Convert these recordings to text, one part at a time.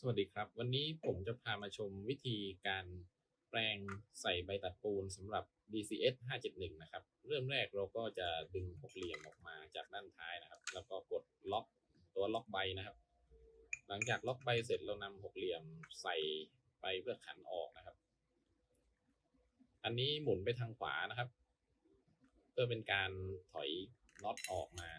สวัสดีครับ วันนี้ผมจะพามาชมวิธีการแปลงใส่ใบตัดปูนสำหรับ DCS 571 นะครับ เริ่มแรกเราก็จะดึงหกเหลี่ยมออกมาจากด้านท้ายนะครับ แล้วก็กดล็อกตัวล็อกใบนะครับ หลังจากล็อกใบเสร็จเรานำหกเหลี่ยมใส่ไปเพื่อขันออกนะครับ อันนี้หมุนไปทางขวานะครับ เพื่อเป็นการถอยน็อตออกมา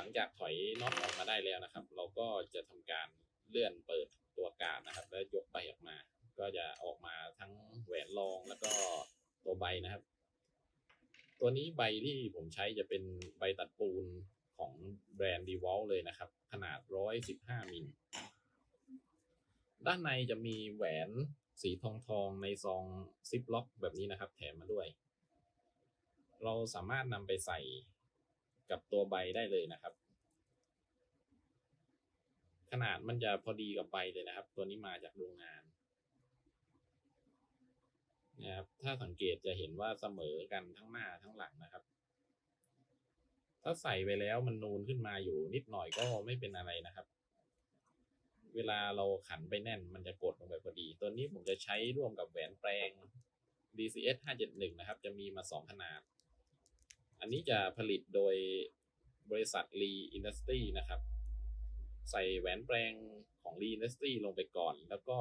หลังจากถอยน็อตออกมาได้แล้วนะครับ เราก็จะทำการเลื่อนเปิดตัวการนะครับ แล้วยกใบออกมา ก็จะออกมาทั้งแหวนรองแล้วก็ตัวใบนะครับ ตัวนี้ใบที่ผมใช้จะเป็นใบตัดปูนของแบรนด์ดีวอลเลยนะครับ ขนาด 115 มิล ด้านในจะมีแหวนสีทองทองในซองซิปล็อกแบบนี้นะครับ แถมมาด้วย เราสามารถนำไปใส่ กับตัวใบได้เลยนะครับ ขนาดมันจะพอดีกับใบเลยนะครับ ตัวนี้มาจากโรงงานนะครับถ้าสังเกตจะเห็นว่าเสมอกันทั้งหน้าทั้งหลังนะครับ ถ้าใส่ไปแล้วมันนูนขึ้นมาอยู่นิดหน่อยก็ไม่เป็นอะไรนะครับ เวลาเราขันไปแน่นมันจะกดลงไปพอดี ตัวนี้ผมจะใช้ร่วมกับแหวนแปลง DCS 571 นะครับ จะมีมาสองขนาด อันนี้จะผลิตโดยบริษัท Lee Industry นะครับ ใส่แหวนแปลงของ Lee Industry ลงไปก่อน แล้วก็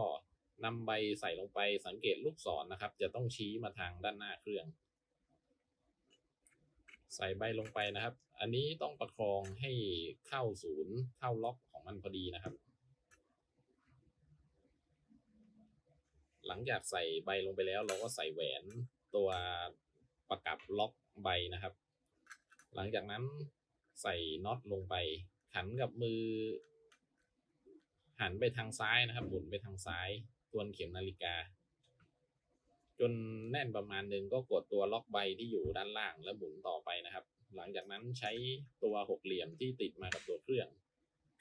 นำใบใส่ลงไปสังเกตลูกศรนนะครับ จะต้องชี้มาทางด้านหน้าเครื่อง ใส่ใบลงไปนะครับ อันนี้ต้องประคองให้เข้าศูนย์เข้าล็อกของมันพอดีนะครับ หลังจากใส่ใบลงไปแล้วเราก็ใส่แหวนตัวประกับล็อกใบนะครับ หลังจากนั้นใส่น็อตลงไปขันกับมือ หันไปทางซ้ายนะครับหมุนไปทางซ้ายทวนเข็มนาฬิกา จนแน่นประมาณหนึ่งก็กดตัวล็อกใบที่อยู่ด้านล่างแล้วหมุนต่อไปนะครับ หลังจากนั้นใช้ตัวหกเหลี่ยมที่ติดมากับตัวเครื่อง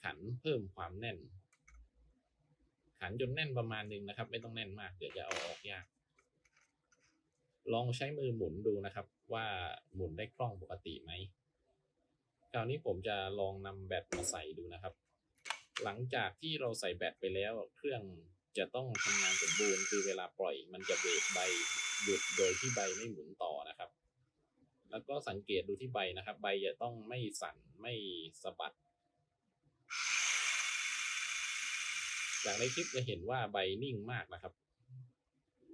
ขันเพิ่มความแน่น ขันจนแน่นประมาณหนึ่งนะครับ ไม่ต้องแน่นมากเดี๋ยวจะเอาออกยาก ลองใช้มือหมุนดูนะครับ ว่าหมุนได้คล่องปกติไหมคราวนี้ผมจะลองนำแบตมาใส่ดูนะครับ หลังจากที่เราใส่แบตไปแล้ว เครื่องจะต้องทำงานสมบูรณ์คือเวลาปล่อย มันจะเบรกใบหยุดโดยที่ใบไม่หมุนต่อนะครับ แล้วก็สังเกตดูที่ใบนะครับ ใบจะต้องไม่สั่นไม่สะบัดจากในคลิปจะเห็นว่าใบนิ่งมากนะครับ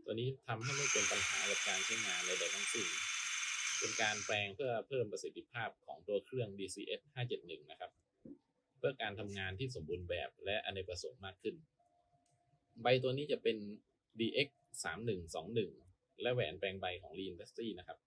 ตัวนี้ทำให้ไม่เป็นปัญหากับการใช้งานใดๆทั้งสิ้น เป็นการแปลงเพื่อเพิ่มประสิทธิภาพของตัวเครื่อง DCS 571 นะครับ เพื่อการทำงานที่สมบูรณ์แบบและอเนกประสงค์มากขึ้น ใบตัวนี้จะเป็น DX 3121และแหวนแปลงใบของ Lean Industry นะครับ